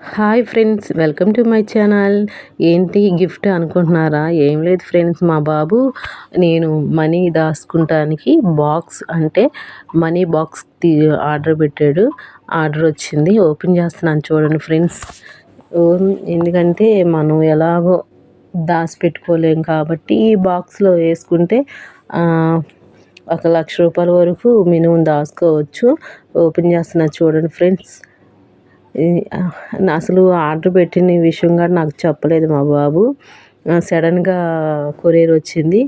Hi friends welcome to my channel. ఏంటి gift అనుకుంటున్నారా? ఏం లేదు ఫ్రెండ్స్ మా బాబు నేను మనీ దాచుకుంటానికి బాక్స్ అంటే మనీ బాక్స్ తీ ఆర్డర్ పెట్టాడు. ఆర్డర్ వచ్చింది. ఓపెన్ చేస్తున్నాను చూడండి ఫ్రెండ్స్. ఎందుకంటే మనం ఎలాగో దాచిపెట్టుకోలేం కాబట్టి ఈ బాక్స్లో వేసుకుంటే ఒక లక్ష రూపాయల వరకు మినిమం దాచుకోవచ్చు. ఓపెన్ చేస్తున్నా చూడండి ఫ్రెండ్స్. అసలు ఆర్డర్ పెట్టిన విషయం కూడా నాకు చెప్పలేదు మా బాబు. సడన్గా కొరియర్ వచ్చింది.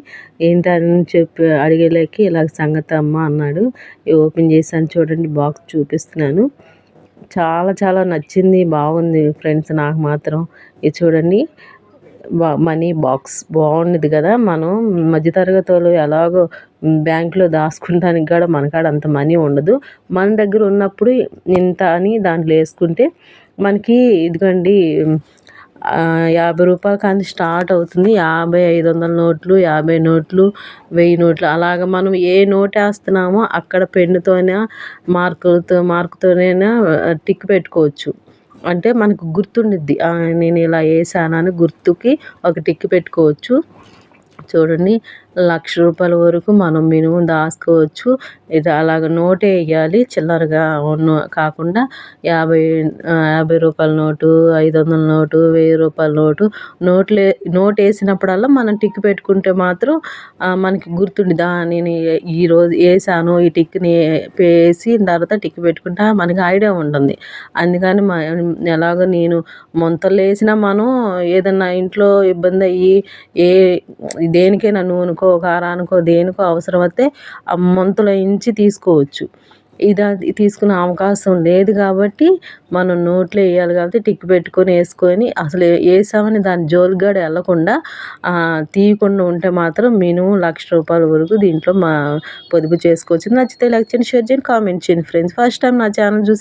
ఏంటని చెప్పి అడిగేలోకి ఇలా సంగతి అమ్మ అన్నాడు. ఓపెన్ చేశాను చూడండి బాక్స్ చూపిస్తున్నాను. చాలా చాలా నచ్చింది బాగుంది ఫ్రెండ్స్ నాకు మాత్రం. ఇది చూడండి మనీ బాక్స్ బాగుంది కదా మనం. మధ్యతరగతి వాళ్ళు ఎలాగో బ్యాంకులో దాచుకుంటానికి కూడా మనకాడ అంత మనీ ఉండదు. మన దగ్గర ఉన్నప్పుడు ఇంత అని దాంట్లో వేసుకుంటే మనకి ఇదిగోండి యాభై రూపాయల కానీ స్టార్ట్ అవుతుంది. యాభై ఐదు వందల నోట్లు యాభై నోట్లు వెయ్యి నోట్లు అలాగ మనం ఏ నోట్ వేస్తున్నామో అక్కడ పెన్నుతోనే మార్కులతో మార్కుతోనైనా టిక్ పెట్టుకోవచ్చు. అంటే మనకు గుర్తుండిద్ది. నేను ఇలా వేసానని గుర్తుకి ఒక టిక్ పెట్టుకోవచ్చు. చూడండి లక్ష రూపాయల వరకు మనం మినిమం దాచుకోవచ్చు. ఇది అలాగ నోటే వేయాలి. చిల్లరగా ఉన్న కాకుండా యాభై యాభై రూపాయల నోటు ఐదు వందల నోటు వెయ్యి రూపాయల నోటు నోట్లే నోట్ వేసినప్పుడల్లా మనం టిక్ పెట్టుకుంటే మాత్రం మనకి గుర్తుండిద్ది నేను ఈరోజు వేసాను ఈ టిక్ని వేసి తర్వాత టిక్ పెట్టుకుంటా మనకి ఐడియా ఉంటుంది. అందుకని ఎలాగో నేను మొంతలు వేసినా మనం ఏదన్నా ఇంట్లో ఇబ్బంది అయ్యి ఏ దేనికైనా నూనె నూనెకో కారానికో దేనికో అవసరం అయితే ఆ మొంతలు తీసుకోవచ్చు. ఇది తీసుకునే అవకాశం లేదు కాబట్టి మనం నోట్లో వేయాలి కాబట్టి టిక్ పెట్టుకొని వేసుకొని అసలు వేసామని దాని జోలికి వెళ్ళకుండా వెళ్ళకుండా తీయకుండా ఉంటే మాత్రం మినిమం లక్ష రూపాయల వరకు దీంట్లో మా పొదుపు చేసుకోవచ్చు. నచ్చితే లైక్ చేయండి షేర్ చేయండి కామెంట్ చేయండి. ఫ్రెండ్స్ ఫస్ట్ టైం నా ఛానల్ చూసి